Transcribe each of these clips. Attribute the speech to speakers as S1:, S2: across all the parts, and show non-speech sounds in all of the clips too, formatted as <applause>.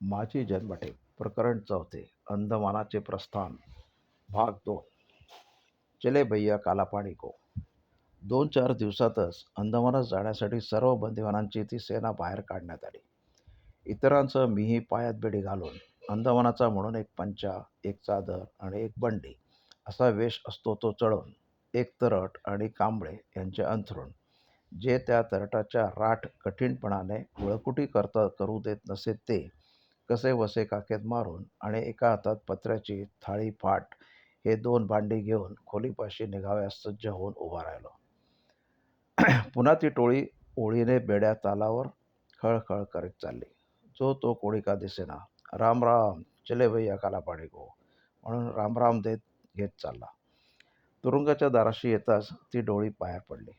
S1: माझी जन्मठेप प्रकरण चौथे अंदमानाचे प्रस्थान भाग दोन. चले भैया कालापाणी को. दोन चार दिवसातच अंदमानात जाण्यासाठी सर्व बंदिवानांची ती सेना बाहेर काढण्यात आली. इतरांसह मीही पायात बेडी घालून अंदमानाचा म्हणून एक पंचा एक चादर आणि एक बंडी असा वेश असतो तो चढवून एक तरट आणि कांबळे यांचे अंथरूण जे त्या तरटाच्या राठ कठीणपणाने गुळकुटी करता करू देत नसे ते कसे वसे काखेत मारून आणि एका हातात पत्र्याची थाळी फाट हे दोन भांडी घेऊन खोलीपाशी निघाव्यास सज्ज होऊन उभा राहिलो. <clears throat> पुन्हा ती टोळी ओळीने बेड्या तालावर खळखळ करीत चालली. जो तो कोणी का दिसेना. राम राम चले भैया काला पाणी गो. म्हणून रामराम देत घेत चालला. तुरुंगाच्या दाराशी येताच ती डोळी बाहेर पडली.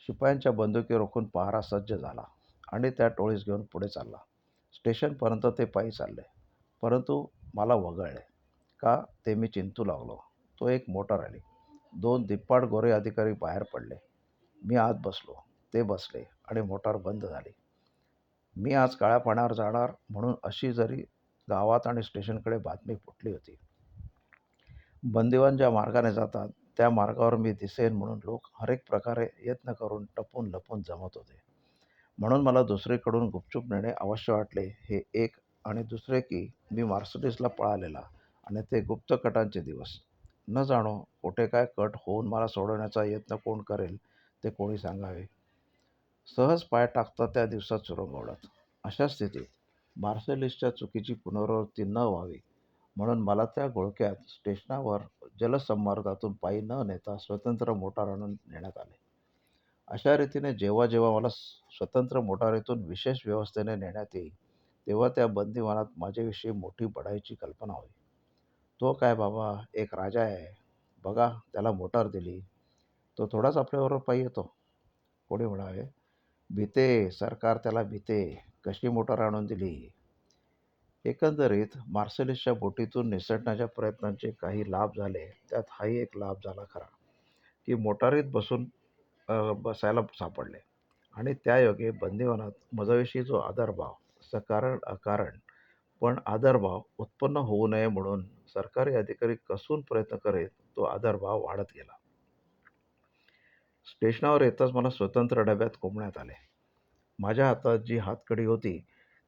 S1: शिपायांच्या बंदुकी रोखून पहारा सज्ज झाला आणि त्या टोळीस घेऊन पुढे चालला. स्टेशनपर्यंत ते पायी चालले. परंतु मला वगळले. का? ते मी चिंतू लागलो. तो एक मोटार आली. दोन दिप्पाड गोरे अधिकारी बाहेर पडले. मी आत बसलो. ते बसले आणि मोटार बंद झाली. मी आज काळ्या पाण्यावर जाणार म्हणून अशी जरी गावात आणि स्टेशनकडे बातमी फुटली होती. बंदिवान ज्या मार्गाने जातात त्या मार्गावर मी दिसेन म्हणून लोक हरेक प्रकारे यत्न करून टपून लपून जमत होते. म्हणून मला दुसरीकडून गुपचूप नेणे अवश्य वाटले. हे एक आणि दुसरे की मी मार्सडीसला पळालेला आणि ते गुप्त कटांचे दिवस. न जाणो कुठे काय कट होऊन मला सोडवण्याचा यत्न कोण करेल ते कोणी सांगावे. सहज पाय टाकता त्या दिवसात सुरंगवडत. अशा स्थितीत मार्सेलिसच्या चुकीची पुनरावृत्ती न व्हावी म्हणून मला त्या घोळक्यात स्टेशनावर जलसंमार्गातून पायी न नेता स्वतंत्र मोटार आणून नेण्यात आले. अशा रीतीने जेव्हा जेव्हा मला स्वतंत्र मोटारीतून विशेष व्यवस्थेने नेण्यात येईल तेव्हा त्या बंदिवानात माझ्याविषयी मोठी बढाईची कल्पना होई तो काय बाबा एक राजा आहे. बघा त्याला मोटार दिली. तो थोडाच आपल्याबरोबर पायी येतो. कोणी म्हणावे भीते सरकार त्याला भीते. कशी मोटार आणून दिली? एकंदरीत मार्सेलिसच्या बोटीतून निसटण्याच्या प्रयत्नांचे काही लाभ झाले. त्यात हाही एक लाभ झाला खरा की मोटारीत बसून बसायला सापडले. आणि त्यायोगे बंदिवानात मजविषयी जो आदरभाव सकारण अकारण पण आदरभाव उत्पन्न होऊ नये म्हणून सरकारी अधिकारी कसून प्रयत्न करीत तो आदरभाव वाढत गेला. स्टेशनावर येताच मला स्वतंत्र डब्यात कोंबण्यात आले. माझ्या हातात जी हातकडी होती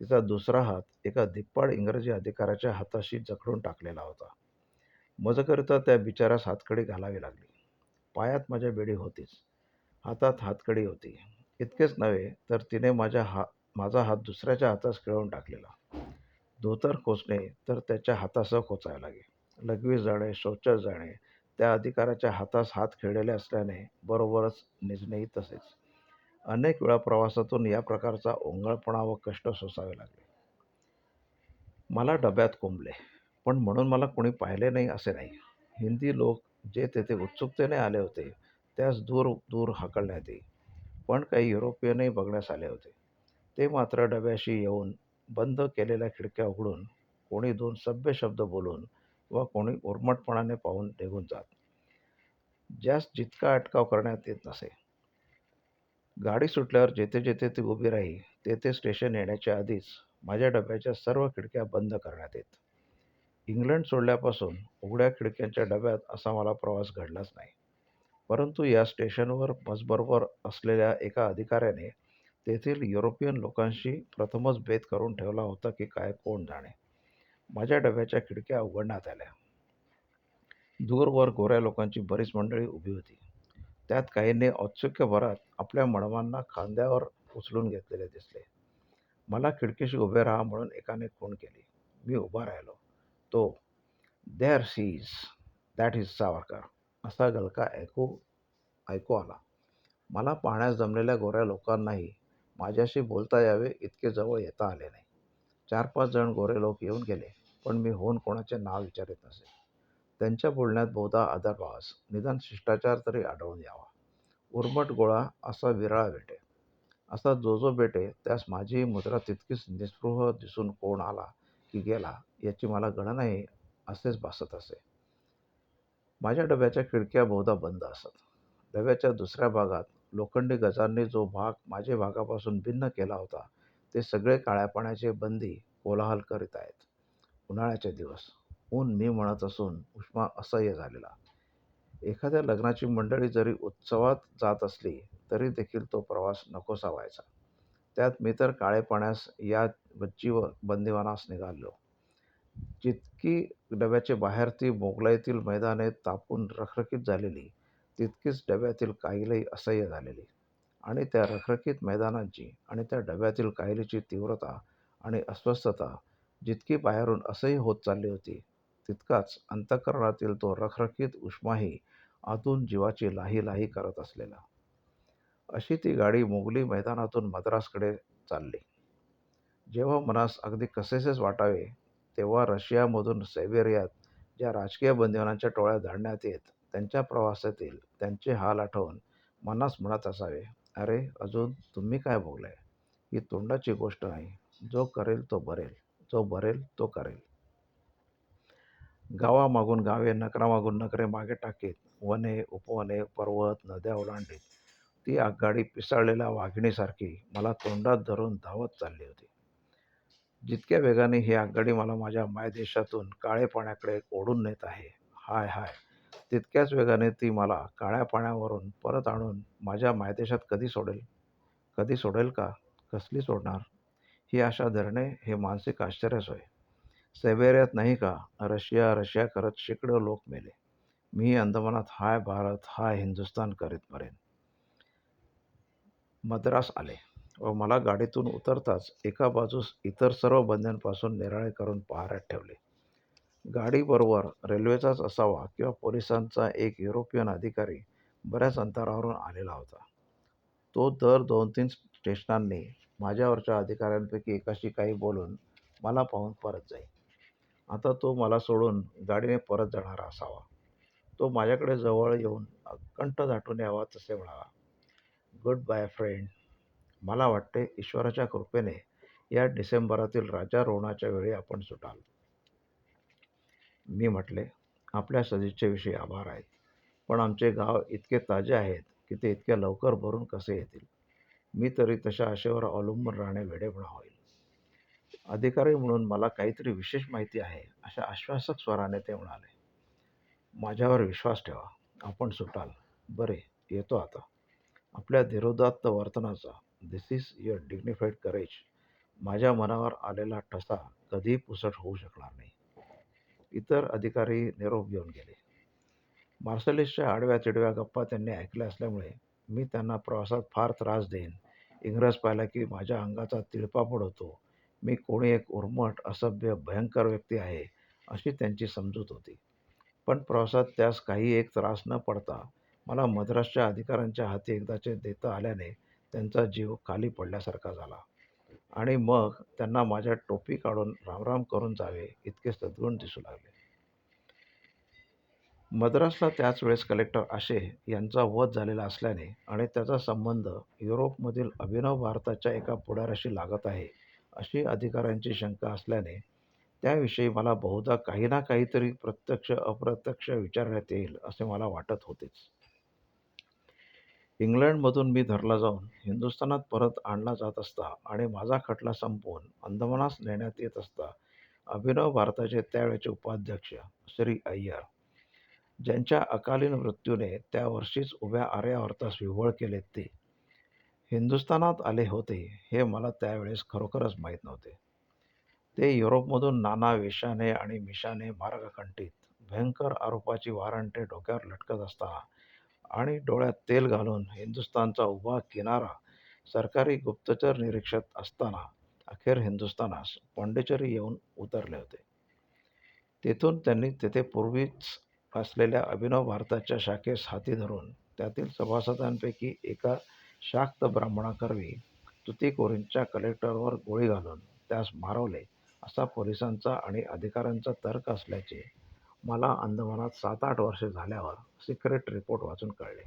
S1: तिचा दुसरा हात एका धिप्पाड इंग्रजी अधिकाऱ्याच्या हाताशी जखडून टाकलेला होता. मजकरिता त्या बिचाऱ्यास हातकडी घालावी लागली. पायात माझ्या बेडी होतीच. हातात हातकडी होती. इतकेच नव्हे तर तिने माझ्या हा माझा हात दुसऱ्याच्या हातास खिळवून टाकलेला. धोतर खोचणे तर त्याच्या हातासह खोचावे लागे. लघवी जाणे शौचास जाणे त्या अधिकाऱ्याच्या हातास हात खेळलेले असल्याने बरोबरच निजणेही तसेच. अनेक वेळा प्रवासातून या प्रकारचा ओंगळपणा व कष्ट सोसावे लागले. मला डब्यात कोंबले पण म्हणून मला कोणी पाहिले नाही असे नाही. हिंदी लोक जे तेथे उत्सुकतेने आले होते त्यास दूर दूर हाकलण्यात येई पण काही युरोपियनही बघण्यास आले होते. ते मात्र डब्याशी येऊन बंद केलेल्या खिडक्या उघडून कोणी दोन सभ्य शब्द बोलून व कोणी उर्मटपणाने पाहून निघून जात. ज्यास जितका अटकाव करण्यात येत नसे. गाडी सुटल्यावर जेथे जेथे ती उभी राही तेथे स्टेशन येण्याच्या आधीच माझ्या डब्याच्या सर्व खिडक्या बंद करण्यात येत. इंग्लंड सोडल्यापासून उघड्या खिडक्यांच्या डब्यात असा मला प्रवास घडलाच नाही. परंतु या स्टेशनवर बसबरोबर असलेल्या एका अधिकाऱ्याने तेथील युरोपियन लोकांशी प्रथमच भेद करून ठेवला होता की काय कोण जाणे. माझ्या डब्याच्या खिडक्या उघडण्यात आल्या. दूरवर गोऱ्या लोकांची बरीच मंडळी उभी होती. त्यात काहींनी औत्सुक्यभरात आपल्या मडमांना खांद्यावर उचलून घेतलेले दिसले. मला खिडकीशी उभे राहा म्हणून एकाने खूण केली. मी उभा राहिलो. तो there sees that is Savarkar असा गलका ऐकू ऐकू आला. मला पाहण्यास जमलेल्या गोऱ्या लोकांनाही माझ्याशी बोलता यावे इतके जवळ येता आले नाही. चार पाच जण गोरे लोक येऊन गेले पण मी होऊन कोणाचे नाव विचारित नसे. त्यांच्या बोलण्यात बहुधा आदरभावास निदान शिष्टाचार तरी आढळून यावा. उर्मट गोळा असा विरळा भेटे असा जो जो भेटे त्यास माझी मुद्रा तितकीच निस्पृह दिसून कोण आला की गेला याची मला गणनाही असेच भासत असे. माझ्या डब्याच्या खिडक्या बहुधा बंद असत. डब्याच्या दुसऱ्या भागात लोखंडी गजांनी जो भाग माझ्या भागापासून भिन्न केला होता ते सगळे काळ्या पाण्याचे बंदी कोलाहल करीत आहेत. उन्हाळ्याचे दिवस. ऊन मी म्हणत असून उष्मा असह्य झालेला. एखाद्या लग्नाची मंडळी जरी उत्सवात जात असली तरी देखील तो प्रवास नकोसा व्हायचा. त्यात मी तर काळे पाण्यास या जीव बंदिवानास निघालो. जितकी डब्याच्या बाहेर ती मोगलाईतील मैदाने तापून रखरखीत झालेली तितकीच डब्यातील काहिलही असह्य झालेली. आणि त्या रखरखीत मैदानांची आणि त्या डब्यातील काहिलीची तीव्रता आणि अस्वस्थता जितकी बाहेरून असह्य होत चालली होती तितकाच अंतःकरणातील तो रखरखीत उष्माही आतून जीवाची लाही लाही करत असलेला. अशी ती गाडी मोगली मैदानातून मद्रासकडे चालली. जेव्हा मनास अगदी कसेसेच वाटावे तेव्हा रशियामधून सायबेरियात ज्या राजकीय बंदिवानांच्या टोळ्या धाडण्यात येत त्यांच्या प्रवासातील त्यांचे हाल आठवून मनास म्हणत असावे. अरे अजून तुम्ही काय भोगलाय ही तोंडाची गोष्ट नाही. जो करेल तो बरेल. जो बरेल तो करेल. गावामागून गावे नकरामागून नकरे मागे टाकीत वने उपवने पर्वत नद्या ओलांडीत ती आगगाडी पिसाळलेल्या वाघिणीसारखी मला तोंडात धरून धावत चालली होती. जितक्या वेगाने ही आगगाडी मला माझ्या मायदेशातून काळे पाण्याकडे ओढून नेत आहे हाय हाय तितक्याच वेगाने ती मला काळ्या पाण्यावरून परत आणून माझ्या मायदेशात कधी सोडेल? कधी सोडेल का? कसली सोडणार? ही आशा धरणे हे मानसिक आश्चर्यच होय. सायबेरियात नाही का? रशिया रशिया करत शेकडो लोक मेले. मी अंदमानात हाय भारत हाय हिंदुस्तान करीत मरेन. मद्रास आले. व मला गाडीतून उतरताच एका बाजूस इतर सर्व बंद्यांपासून निराळे करून पहाऱ्यात ठेवले. गाडीबरोबर रेल्वेचाच असावा किंवा पोलिसांचा एक युरोपियन अधिकारी बऱ्याच अंतरावरून आलेला होता. तो दर दोन तीन स्टेशनांनी माझ्यावरच्या अधिकाऱ्यांपैकी एकाशी काही बोलून मला पाहून परत जाई. आता तो मला सोडून गाडीने परत जाणारा असावा. तो माझ्याकडे जवळ येऊन कंठ दाटून यावा तसे म्हणाला. Goodbye friend. मला वाटते ईश्वराच्या कृपेने या डिसेंबरातील राजारोहणाच्या वेळी आपण सुटाल. मी म्हटले आपल्या सदिच्छेविषयी आभार आहेत पण आमचे गाव इतके ताजे आहेत की ते इतक्या लवकर भरून कसे येतील? मी तरी तशा आशेवर अवलंबून राहणे वेडेपणा होईल. अधिकारी म्हणून मला काहीतरी विशेष माहिती आहे अशा आश्वासक स्वराने ते म्हणाले. माझ्यावर विश्वास ठेवा. आपण सुटाल. बरे येतो आता. आपल्या धीरोदात्त वर्तनाचा this is your dignified courage माझ्या मनावर आलेला ठसा कधीही पुसट होऊ शकणार नाही. इतर अधिकारी निरोप घेऊन गेले. मार्सलिसच्या आडव्या चिडव्या गप्पा त्यांनी ऐकल्या असल्यामुळे मी त्यांना प्रवासात फार त्रास देईन. इंग्रज पाहिला की माझ्या अंगाचा तिळपापड होतो. मी कोणी एक उर्मट असभ्य भयंकर व्यक्ती आहे अशी त्यांची समजूत होती. पण प्रवासात त्यास काही एक त्रास न पडता मला मद्रासच्या अधिकाऱ्यांच्या हाती एकदाचे देता आल्याने त्यांचा जीव खाली पडल्यासारखा झाला. आणि मग त्यांना माझ्या टोपी काढून रामराम करून जावे इतके सद्गुण दिसू लागले. मद्रासला त्याच वेळेस कलेक्टर आशे यांचा वध झालेला असल्याने आणि त्याचा संबंध युरोपमधील अभिनव भारताच्या एका पुढाऱ्याशी लागत आहे अशी अधिकाऱ्यांची शंका असल्याने त्याविषयी मला बहुधा काही ना काहीतरी प्रत्यक्ष अप्रत्यक्ष विचारण्यात येईल असे मला वाटत होतेच. इंग्लंडमधून मी धरला जाऊन हिंदुस्थानात परत आणला जात असता आणि माझा खटला संपवून अंदमानास नेण्यात येत असता अभिनव भारताचे त्यावेळेचे उपाध्यक्ष श्री अय्यर ज्यांच्या अकालीन मृत्यूने त्या वर्षीच उभ्या आर्यावर्तास विव्हळ केले ते. हिंदुस्थानात आले होते हे मला त्यावेळेस खरोखरच माहीत नव्हते. ते युरोपमधून नाना वेशाने आणि मिशाने मार्गखंडित भयंकर आरोपाची वारंटे डोक्यावर लटकत असताना आणि डोळ्यात तेल घालून हिंदुस्थानचा उभा किनारा सरकारी गुप्तचर निरीक्षक असताना अखेर हिंदुस्थानास पाँडेचेरी येऊन उतरले होते. तेथून त्यांनी तेथे पूर्वीच असलेल्या अभिनव भारताच्या शाखेस हाती धरून त्यातील सभासदांपैकी एका शाक्त ब्राह्मणाकरवी तुतीकोरींच्या कलेक्टरवर गोळी घालून त्यास मारवले असा पोलिसांचा आणि अधिकाऱ्यांचा तर्क असल्याचे मला अंदमानात सात आठ वर्षे झाल्यावर सिक्रेट रिपोर्ट वाचून कळले.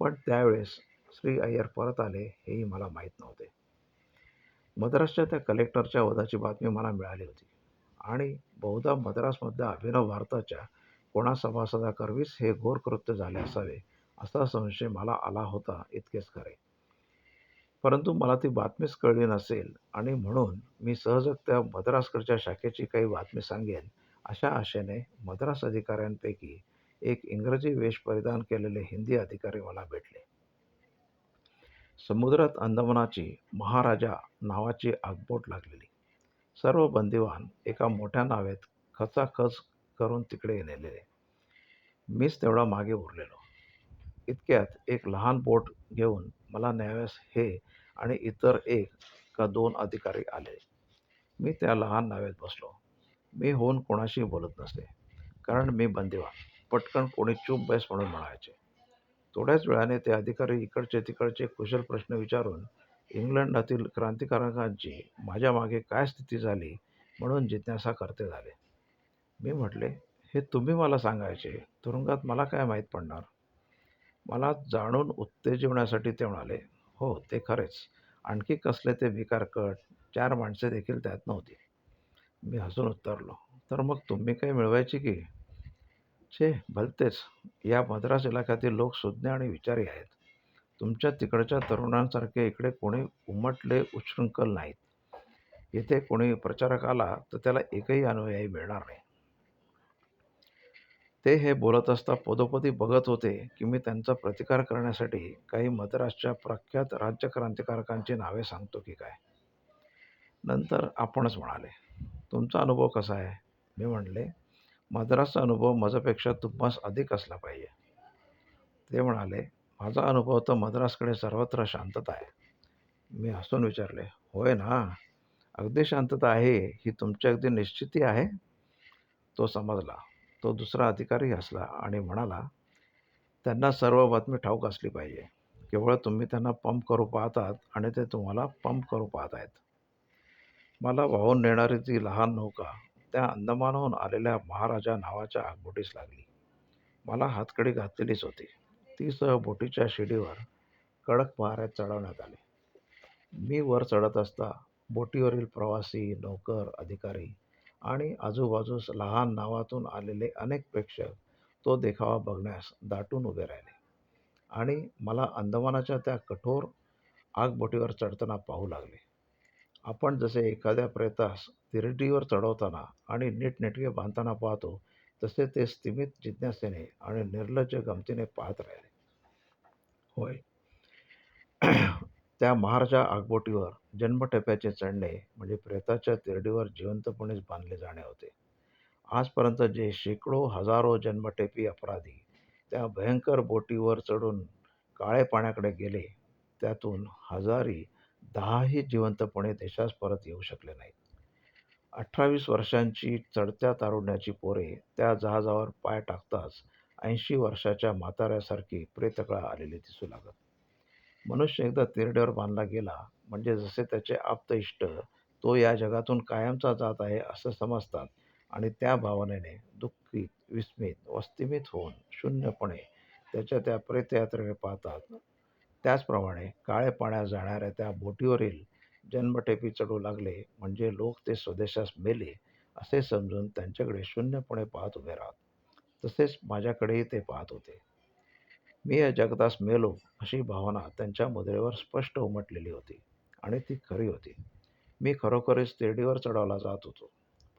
S1: पण त्यावेळेस श्री अय्यर परत आले हेही मला माहीत नव्हते. मद्रासच्या त्या कलेक्टरच्या वधाची बातमी मला मिळाली होती. आणि बहुधा मद्रासमधल्या अभिनव भारताच्या कोणा सभासदाकरवीच हे घोर कृत्य झाले असावे असा संशय मला आला होता इतकेच खरे. परंतु मला ती बातमीच कळली नसेल आणि म्हणून मी सहजगत्या मद्रासकडच्या शाखेची काही बातमी सांगेन अशा आशेने मद्रास अधिकाऱ्यांपैकी एक इंग्रजी वेश परिधान केलेले हिंदी अधिकारी मला भेटले. समुद्रात अंदमानाची महाराजा नावाची आगबोट लागलेली. सर्व बंदिवान एका मोठ्या नावेत खचाखच करून तिकडे नेलेले. मीच तेवढा मागे उरलेलो. इतक्यात एक लहान बोट घेऊन मला न्याव्यास हे आणि इतर एक का दोन अधिकारी आले. मी त्या लहान नावेत बसलो. मी होऊन कोणाशी बोलत नसे. कारण मी बंदिवान पटकन कोणी चूप बैस म्हणून म्हणायचे. थोड्याच वेळाने ते अधिकारी इकडचे तिकडचे कुशल प्रश्न विचारून इंग्लंडातील क्रांतिकारकांची माझ्या मागे काय स्थिती झाली म्हणून जिज्ञासा करते झाले. मी म्हटले हे तुम्ही मला सांगायचे? तुरुंगात मला काय माहीत पडणार? मला जाणून उत्तेजवण्यासाठी ते म्हणाले हो ते खरेच. आणखी कसले ते विकारकट चार माणसे देखील त्यात नव्हती. मी हसून उत्तरलो तर मग तुम्ही काही मिळवायची की? छे भलतेच. या मद्रास इलाक्यातील लोक सुज्ञ आणि विचारी आहेत. तुमच्या तिकडच्या तरुणांसारखे इकडे कोणी उमटले उच्छृंखल नाहीत. येथे कोणी प्रचारक आला तर त्याला एकही अनुयायी मिळणार नाही. ते हे बोलत असता पदोपदी बघत होते की मी त्यांचा प्रतिकार करण्यासाठी काही मद्रासच्या प्रख्यात राज्यक्रांतिकारकांची नावे सांगतो की काय? नंतर आपणच म्हणाले. तुमचा अनुभव कसा आहे? मी म्हणले मद्रासचा अनुभव माझ्यापेक्षा तुम्हास अधिक असला पाहिजे. ते म्हणाले माझा अनुभव तर मद्रासकडे सर्वत्र शांतता आहे. मी हसून विचारले होय ना? अगदी शांतता आहे ही तुमची अगदी निश्चिती आहे? तो समजला. तो दुसरा अधिकारी हसला आणि म्हणाला त्यांना सर्व बातमी ठाऊक असली पाहिजे. केवळ तुम्ही त्यांना पंप करू पाहतात आणि ते तुम्हाला पंप करू पाहत आहेत मला वाहून नेणारी ती लहान नौका त्या अंदमानहून आलेल्या महाराजा नावाच्या आगबोटीस लागली. मला हातकडी घातलेलीच होती. ती सह बोटीच्या शिडीवर कडक पहाऱ्यात चढवण्यात आले. मी वर चढत असता बोटीवरील प्रवासी नोकर अधिकारी आणि आजूबाजूस लहान नावातून आलेले अनेक प्रेक्षक तो देखावा बघण्यास दाटून उभे राहिले आणि मला अंदमानाच्या त्या कठोर आगबोटीवर चढताना पाहू लागले. आपण जसे एखाद्या प्रेतास तिरडीवर चढवताना आणि नीटनेटके बांधताना पाहतो तसे ते स्थिमित जिज्ञासेने आणि निर्लज्ज गमतीने पाहत राहिले. होय. त्या महाराजा आगबोटीवर जन्मटप्याचे चढणे म्हणजे प्रेताच्या तिरडीवर जिवंतपणेच बांधले जाणे होते. आजपर्यंत जे शेकडो हजारो जन्मटेपी अपराधी त्या भयंकर बोटीवर चढून काळे पाण्याकडे गेले त्यातून हजारी दहाही जिवंतपणे देशास परत येऊ शकले नाहीत. अठरावीस वर्षांची चढत्या तारुण्याची पोरे त्या जहाजावर पाय टाकताच ऐंशी वर्षाच्या म्हाताऱ्यासारखी प्रेतकळा आलेली दिसू लागत. मनुष्य एकदा तिरड्यावर बांधला गेला म्हणजे जसे त्याचे आप्त इष्ट तो या जगातून कायमचा जात आहे असं समजतात आणि त्या भावनेने दुःखीत विस्मित वस्तिमित होऊन शून्यपणे त्याच्या त्या प्रेतयात्रेने पाहतात. त्याचप्रमाणे काळे पाण्यात जाणाऱ्या त्या बोटीवरील जन्मटेपी चढू लागले म्हणजे लोक ते स्वदेशास मेले असे समजून त्यांच्याकडे शून्यपणे पाहत उभे राहत. तसेच माझ्याकडेही ते पाहत होते. मी या जगदास मेलो अशी भावना त्यांच्या मुद्रेवर स्पष्ट उमटलेली होती आणि ती खरी होती. मी खरोखरच तिरडीवर चढवला जात होतो.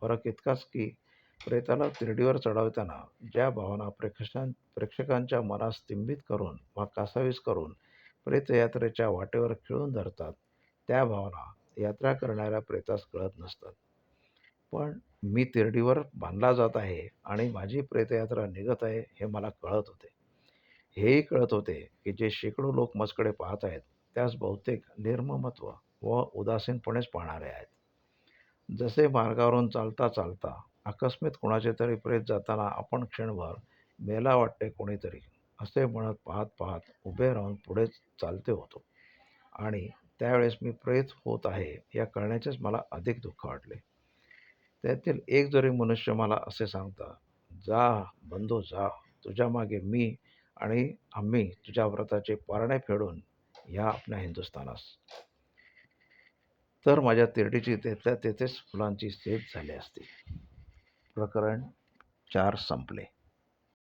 S1: फरक इतकाच की प्रेताला तिरडीवर चढवताना ज्या भावना प्रेक्षकां प्रेक्षकांच्या मनास तिंबित करून वा कासावीस करून प्रेतयात्रेच्या वाटेवर खिळून धरतात. त्या भावना यात्रा करणाऱ्या प्रेतास कळत नसतात. पण मी तिरडीवर बांधला जात आहे आणि माझी प्रेतयात्रा निघत आहे हे मला कळत होते. हेही कळत होते की जे शेकडो लोक मजकडे पाहत आहेत त्यास बहुतेक निर्ममत्व व उदासीनपणेच पाहणारे आहेत. जसे मार्गावरून चालता चालता आकस्मित कोणाचे तरी प्रेत जाताना आपण क्षणभर मेला वाटते कोणीतरी. असे म्हणत पाहत पाहत उभे राहून पुढे चालते होतो. आणि त्यावेळेस मी प्रेत होत आहे या कळण्याचेच मला अधिक दुःख वाटले. त्यातील एक जरी मनुष्य मला असे सांगता जा बंधू जा. तुझ्या मागे मी आणि आम्ही तुझ्या व्रताचे पारणे फेडून ह्या आपल्या हिंदुस्थानास. तर माझ्या तिरडीची तेथल्या तेथेच फुलांची सेट झाली असती. प्रकरण चार संपले.